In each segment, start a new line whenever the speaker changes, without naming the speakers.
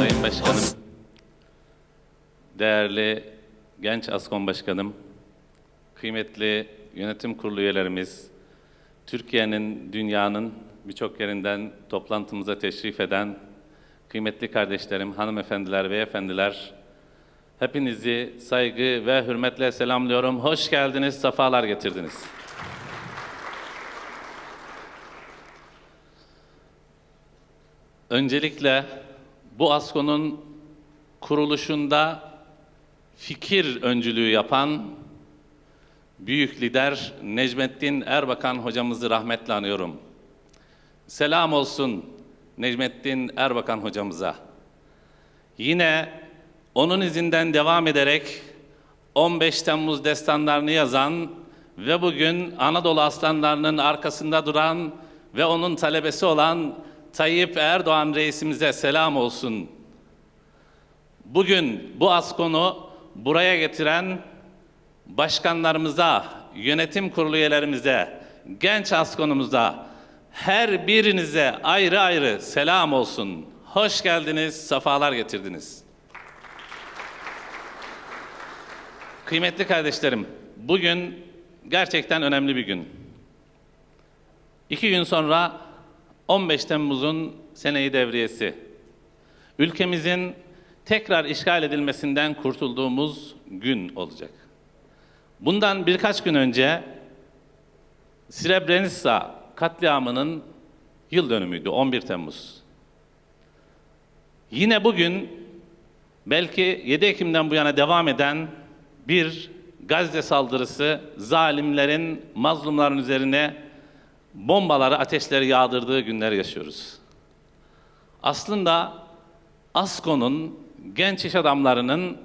Sayın Başkanım, değerli genç Askon Başkanım, kıymetli yönetim kurulu üyelerimiz, Türkiye'nin, dünyanın birçok yerinden toplantımıza teşrif eden kıymetli kardeşlerim, hanımefendiler, beyefendiler, hepinizi saygı ve hürmetle selamlıyorum. Hoş geldiniz, sefalar getirdiniz. Öncelikle bu ASKO'nun kuruluşunda fikir öncülüğü yapan büyük lider Necmettin Erbakan hocamızı rahmetle anıyorum. Selam olsun Necmettin Erbakan hocamıza. Yine onun izinden devam ederek 15 Temmuz destanlarını yazan ve bugün Anadolu aslanlarının arkasında duran ve onun talebesi olan Tayyip Erdoğan reisimize selam olsun. Bugün bu askonu buraya getiren başkanlarımıza, yönetim kurulu üyelerimize, genç askonumuza, her birinize ayrı ayrı selam olsun. Hoş geldiniz, sefalar getirdiniz. Kıymetli kardeşlerim, bugün gerçekten önemli bir gün. İki gün sonra 15 Temmuz'un seneyi devriyesi. Ülkemizin tekrar işgal edilmesinden kurtulduğumuz gün olacak. Bundan birkaç gün önce Srebrenica katliamının yıl dönümüydü 11 Temmuz. Yine bugün belki 7 Ekim'den bu yana devam eden bir Gazze saldırısı zalimlerin mazlumların üzerine bombaları, ateşleri yağdırdığı günler yaşıyoruz. Aslında ASKO'nun, genç iş adamlarının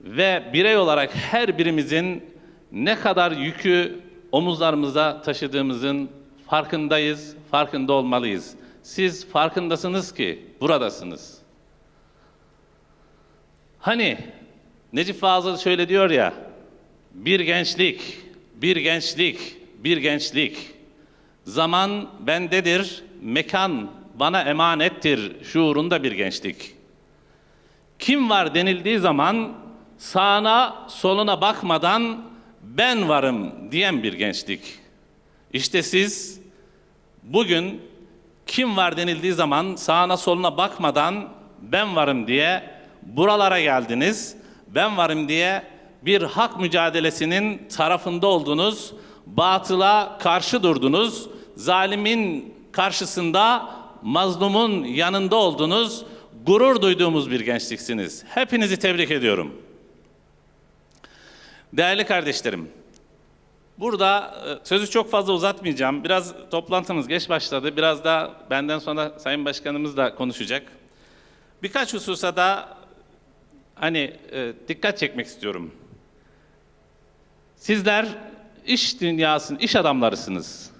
ve birey olarak her birimizin ne kadar yükü omuzlarımıza taşıdığımızın farkındayız, farkında olmalıyız. Siz farkındasınız ki buradasınız. Hani Necip Fazıl şöyle diyor ya, bir gençlik, bir gençlik, bir gençlik. Zaman bendedir, mekan bana emanettir şuurunda bir gençlik. Kim var denildiği zaman sağına soluna bakmadan ben varım diyen bir gençlik. İşte siz bugün kim var denildiği zaman sağına soluna bakmadan ben varım diye buralara geldiniz. Ben varım diye bir hak mücadelesinin tarafında oldunuz. Batıla karşı durdunuz. Zalimin karşısında mazlumun yanında oldunuz. Gurur duyduğumuz bir gençliksiniz. Hepinizi tebrik ediyorum. Değerli kardeşlerim, burada e, sözü çok fazla uzatmayacağım. Biraz toplantımız geç başladı. Biraz da benden sonra Sayın Başkanımız da konuşacak. Birkaç hususa da hani e, dikkat çekmek istiyorum. Sizler iş dünyasının iş adamlarısınız.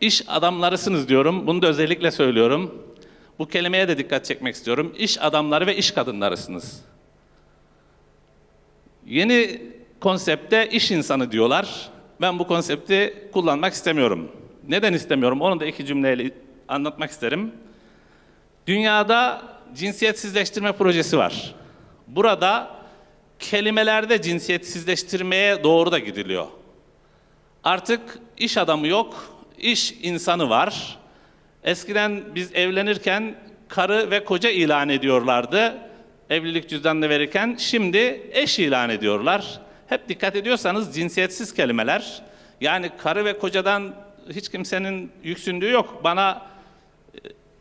İş adamlarısınız diyorum. Bunu da özellikle söylüyorum. Bu kelimeye de dikkat çekmek istiyorum. İş adamları ve iş kadınlarısınız. Yeni konsepte iş insanı diyorlar. Ben bu konsepti kullanmak istemiyorum. Neden istemiyorum? Onu da iki cümleyle anlatmak isterim. Dünyada cinsiyetsizleştirme projesi var. Burada kelimelerde cinsiyetsizleştirmeye doğru da gidiliyor. Artık iş adamı yok, iş insanı var. Eskiden biz evlenirken karı ve koca ilan ediyorlardı. Evlilik cüzdanını verirken şimdi eş ilan ediyorlar. Hep dikkat ediyorsanız cinsiyetsiz kelimeler. Yani karı ve kocadan hiç kimsenin yüksündüğü yok. Bana e,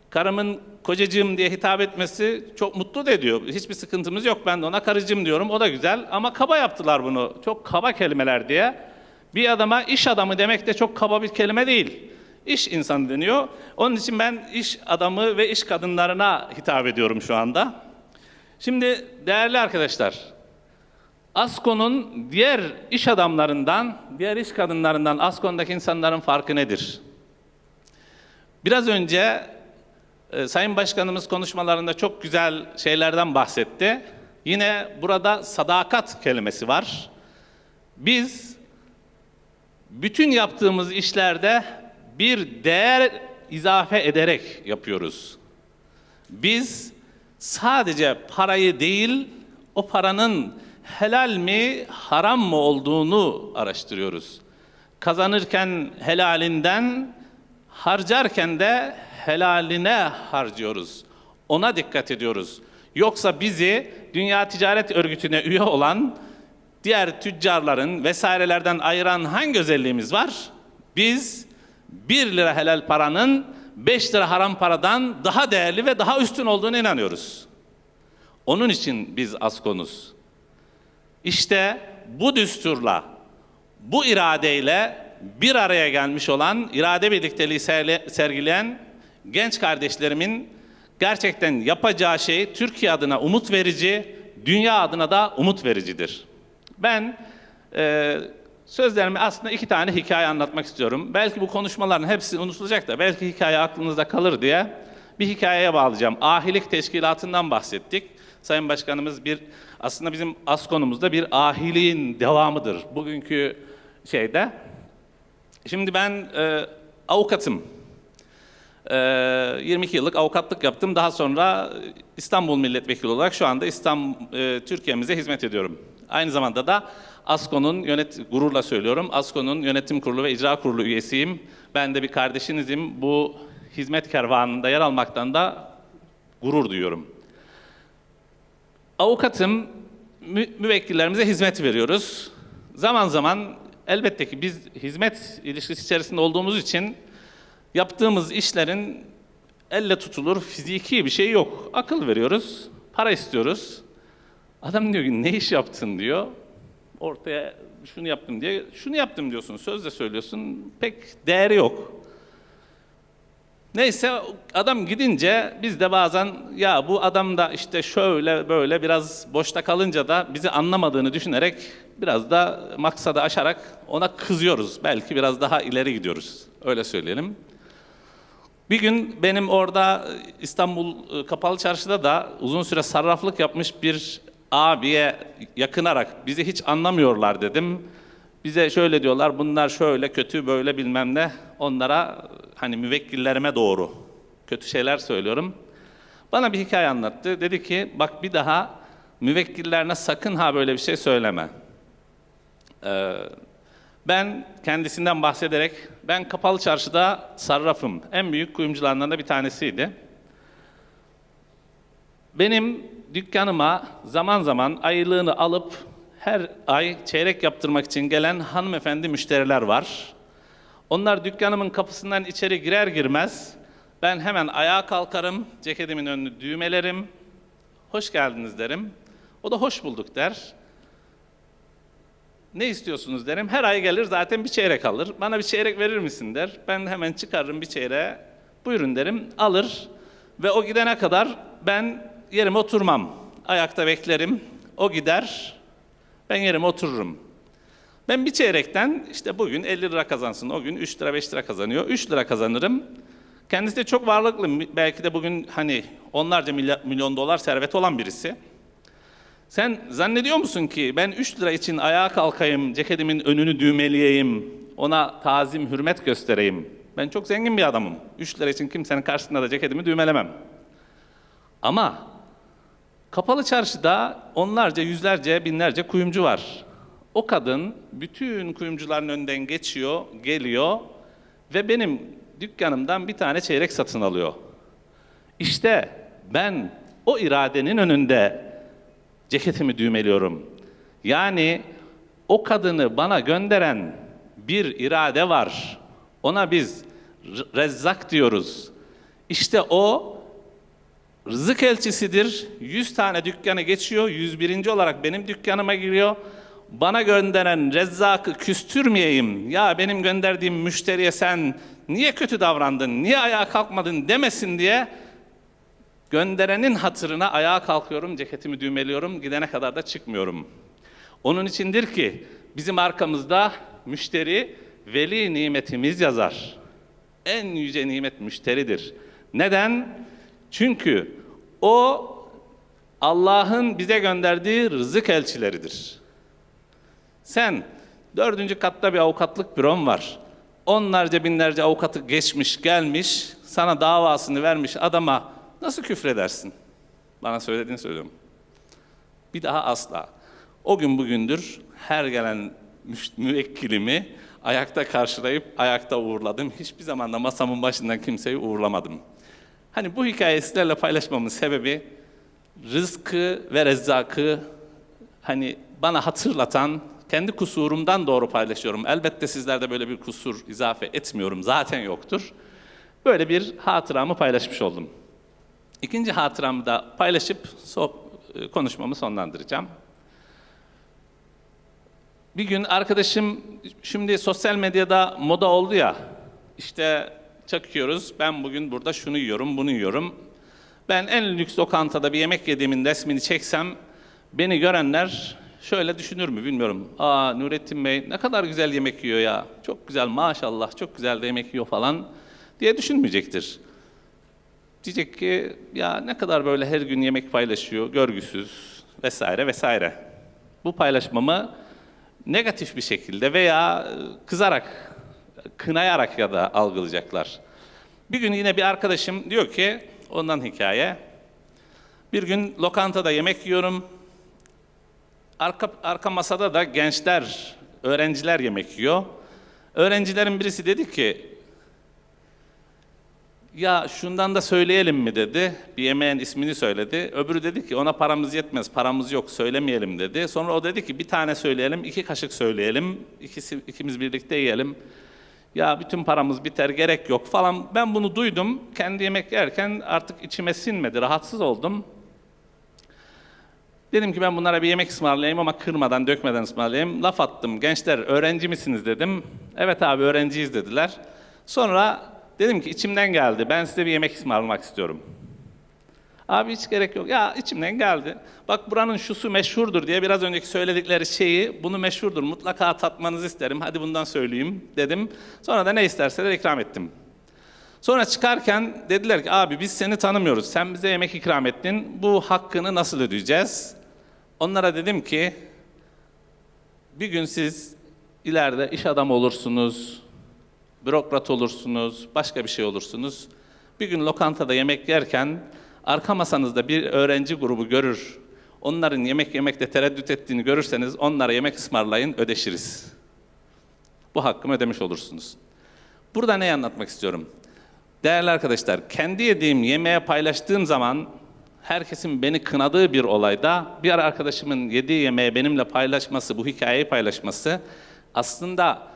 karımın kocacığım diye hitap etmesi çok mutlu da ediyor. Hiçbir sıkıntımız yok. Ben de ona karıcığım diyorum. O da güzel. Ama kaba yaptılar bunu. Çok kaba kelimeler diye. Bir adama iş adamı demek de çok kaba bir kelime değil. İş insanı deniyor. Onun için ben iş adamı ve iş kadınlarına hitap ediyorum şu anda. Şimdi değerli arkadaşlar, ASKO'nun diğer iş adamlarından, diğer iş kadınlarından ASKO'ndaki insanların farkı nedir? Biraz önce e, Sayın Başkanımız konuşmalarında çok güzel şeylerden bahsetti. Yine burada sadakat kelimesi var. Biz bütün yaptığımız işlerde bir değer izafe ederek yapıyoruz. Biz sadece parayı değil, o paranın helal mi, haram mı olduğunu araştırıyoruz. Kazanırken helalinden, harcarken de helaline harcıyoruz. Ona dikkat ediyoruz. Yoksa bizi Dünya Ticaret Örgütü'ne üye olan diğer tüccarların vesairelerden ayıran hangi özelliğimiz var? Biz 1 lira helal paranın 5 lira haram paradan daha değerli ve daha üstün olduğunu inanıyoruz. Onun için biz askonuz. İşte bu düsturla, bu iradeyle bir araya gelmiş olan, irade birlikteliği sergileyen genç kardeşlerimin gerçekten yapacağı şey Türkiye adına umut verici, dünya adına da umut vericidir. Ben e, sözlerimi aslında iki tane hikaye anlatmak istiyorum. Belki bu konuşmaların hepsi unutulacak da belki hikaye aklınızda kalır diye bir hikayeye bağlayacağım. Ahilik teşkilatından bahsettik. Sayın Başkanımız bir aslında bizim as konumuzda bir ahiliğin devamıdır. Bugünkü şeyde. Şimdi ben e, avukatım. E, 22 yıllık avukatlık yaptım. Daha sonra İstanbul Milletvekili olarak şu anda İstanbul e, Türkiye'mize hizmet ediyorum. Aynı zamanda da ASKO'nun yönet gururla söylüyorum. ASKO'nun yönetim kurulu ve icra kurulu üyesiyim. Ben de bir kardeşinizim. Bu hizmet kervanında yer almaktan da gurur duyuyorum. Avukatım, mü- müvekkillerimize hizmet veriyoruz. Zaman zaman elbette ki biz hizmet ilişkisi içerisinde olduğumuz için yaptığımız işlerin elle tutulur fiziki bir şey yok. Akıl veriyoruz, para istiyoruz. Adam diyor ki ne iş yaptın diyor. Ortaya şunu yaptım diye. Şunu yaptım diyorsun, sözle söylüyorsun. Pek değeri yok. Neyse adam gidince biz de bazen ya bu adam da işte şöyle böyle biraz boşta kalınca da bizi anlamadığını düşünerek biraz da maksadı aşarak ona kızıyoruz. Belki biraz daha ileri gidiyoruz. Öyle söyleyelim. Bir gün benim orada İstanbul e, Kapalı Çarşı'da da uzun süre sarraflık yapmış bir abiye yakınarak bizi hiç anlamıyorlar dedim. Bize şöyle diyorlar, bunlar şöyle kötü böyle bilmem ne. Onlara hani müvekkillerime doğru kötü şeyler söylüyorum. Bana bir hikaye anlattı. Dedi ki bak bir daha müvekkillerine sakın ha böyle bir şey söyleme. Ee, ben kendisinden bahsederek, ben Kapalı Çarşı'da sarrafım. En büyük kuyumcularından da bir tanesiydi. Benim dükkanıma zaman zaman aylığını alıp her ay çeyrek yaptırmak için gelen hanımefendi müşteriler var. Onlar dükkanımın kapısından içeri girer girmez ben hemen ayağa kalkarım, ceketimin önünü düğmelerim, hoş geldiniz derim. O da hoş bulduk der. Ne istiyorsunuz derim. Her ay gelir zaten bir çeyrek alır. Bana bir çeyrek verir misin der. Ben hemen çıkarırım bir çeyreğe. Buyurun derim. Alır. Ve o gidene kadar ben yerime oturmam. Ayakta beklerim. O gider. Ben yerime otururum. Ben bir çeyrekten işte bugün 50 lira kazansın. O gün 3 lira 5 lira kazanıyor. 3 lira kazanırım. Kendisi de çok varlıklı. Belki de bugün hani onlarca milyon, dolar serveti olan birisi. Sen zannediyor musun ki ben 3 lira için ayağa kalkayım, ceketimin önünü düğmeleyeyim, ona tazim, hürmet göstereyim. Ben çok zengin bir adamım. 3 lira için kimsenin karşısında da ceketimi düğmelemem. Ama kapalı çarşıda onlarca, yüzlerce, binlerce kuyumcu var. O kadın bütün kuyumcuların önünden geçiyor, geliyor ve benim dükkanımdan bir tane çeyrek satın alıyor. İşte ben o iradenin önünde ceketimi düğmeliyorum. Yani o kadını bana gönderen bir irade var. Ona biz rezzak diyoruz. İşte o rızık elçisidir. 100 tane dükkanı geçiyor. 101. olarak benim dükkanıma giriyor. Bana gönderen rezzakı küstürmeyeyim. Ya benim gönderdiğim müşteriye sen niye kötü davrandın, niye ayağa kalkmadın demesin diye Gönderenin hatırına ayağa kalkıyorum, ceketimi düğmeliyorum, gidene kadar da çıkmıyorum. Onun içindir ki bizim arkamızda müşteri veli nimetimiz yazar. En yüce nimet müşteridir. Neden? Çünkü o Allah'ın bize gönderdiği rızık elçileridir. Sen dördüncü katta bir avukatlık büron var. Onlarca binlerce avukatı geçmiş gelmiş, sana davasını vermiş adama Nasıl küfredersin? Bana söylediğini söylüyorum. Bir daha asla. O gün bugündür her gelen müvekkilimi ayakta karşılayıp ayakta uğurladım. Hiçbir zaman da masamın başından kimseyi uğurlamadım. Hani bu hikayeyi sizlerle paylaşmamın sebebi rızkı ve rezzakı hani bana hatırlatan kendi kusurumdan doğru paylaşıyorum. Elbette sizlerde böyle bir kusur izafe etmiyorum. Zaten yoktur. Böyle bir hatıramı paylaşmış oldum. İkinci hatıramı da paylaşıp e, konuşmamı sonlandıracağım. Bir gün arkadaşım şimdi sosyal medyada moda oldu ya. İşte çakıyoruz. Ben bugün burada şunu yiyorum, bunu yiyorum. Ben en lüks lokantada bir yemek yediğimin resmini çeksem beni görenler şöyle düşünür mü bilmiyorum. Aa Nurettin Bey ne kadar güzel yemek yiyor ya. Çok güzel maşallah çok güzel de yemek yiyor falan diye düşünmeyecektir. Diyecek ki ya ne kadar böyle her gün yemek paylaşıyor, görgüsüz vesaire vesaire. Bu paylaşmamı negatif bir şekilde veya e, kızarak, kınayarak ya da algılayacaklar. Bir gün yine bir arkadaşım diyor ki, ondan hikaye. Bir gün lokantada yemek yiyorum. Arka, arka masada da gençler, öğrenciler yemek yiyor. Öğrencilerin birisi dedi ki, ya şundan da söyleyelim mi dedi. Bir yemeğin ismini söyledi. Öbürü dedi ki ona paramız yetmez, paramız yok söylemeyelim dedi. Sonra o dedi ki bir tane söyleyelim, iki kaşık söyleyelim. İkisi, ikimiz birlikte yiyelim. Ya bütün paramız biter, gerek yok falan. Ben bunu duydum. Kendi yemek yerken artık içime sinmedi, rahatsız oldum. Dedim ki ben bunlara bir yemek ısmarlayayım ama kırmadan, dökmeden ısmarlayayım. Laf attım. Gençler öğrenci misiniz dedim. Evet abi öğrenciyiz dediler. Sonra dedim ki içimden geldi. Ben size bir yemek ısmarlamak istiyorum. Abi hiç gerek yok. Ya içimden geldi. Bak buranın şusu meşhurdur diye biraz önceki söyledikleri şeyi bunu meşhurdur. Mutlaka tatmanızı isterim. Hadi bundan söyleyeyim dedim. Sonra da ne isterseler ikram ettim. Sonra çıkarken dediler ki abi biz seni tanımıyoruz. Sen bize yemek ikram ettin. Bu hakkını nasıl ödeyeceğiz? Onlara dedim ki bir gün siz ileride iş adamı olursunuz, bürokrat olursunuz, başka bir şey olursunuz. Bir gün lokantada yemek yerken arka masanızda bir öğrenci grubu görür. Onların yemek yemekte tereddüt ettiğini görürseniz onlara yemek ısmarlayın, ödeşiriz. Bu hakkımı ödemiş olursunuz. Burada neyi anlatmak istiyorum? Değerli arkadaşlar, kendi yediğim yemeğe paylaştığım zaman herkesin beni kınadığı bir olayda bir arkadaşımın yediği yemeği benimle paylaşması, bu hikayeyi paylaşması aslında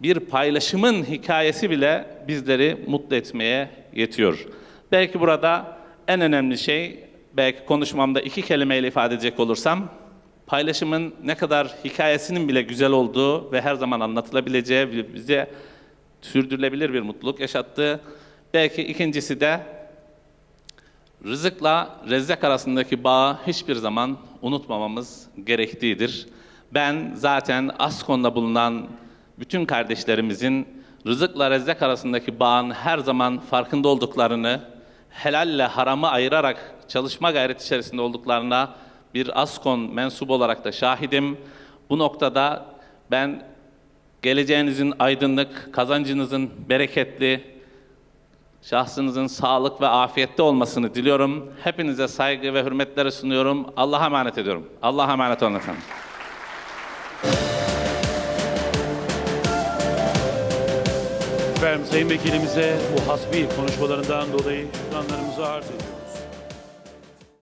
bir paylaşımın hikayesi bile bizleri mutlu etmeye yetiyor. Belki burada en önemli şey, belki konuşmamda iki kelimeyle ifade edecek olursam, paylaşımın ne kadar hikayesinin bile güzel olduğu ve her zaman anlatılabileceği bize sürdürülebilir bir mutluluk yaşattığı. Belki ikincisi de rızıkla rezzak arasındaki bağı hiçbir zaman unutmamamız gerektiğidir. Ben zaten Askon'da bulunan bütün kardeşlerimizin rızıkla rezzak arasındaki bağın her zaman farkında olduklarını, helalle haramı ayırarak çalışma gayreti içerisinde olduklarına bir Askon mensubu olarak da şahidim. Bu noktada ben geleceğinizin aydınlık, kazancınızın bereketli, şahsınızın sağlık ve afiyette olmasını diliyorum. Hepinize saygı ve hürmetleri sunuyorum. Allah'a emanet ediyorum. Allah'a emanet olun efendim.
Efendim Sayın Vekilimize bu hasbi konuşmalarından dolayı şükranlarımızı arz ediyoruz.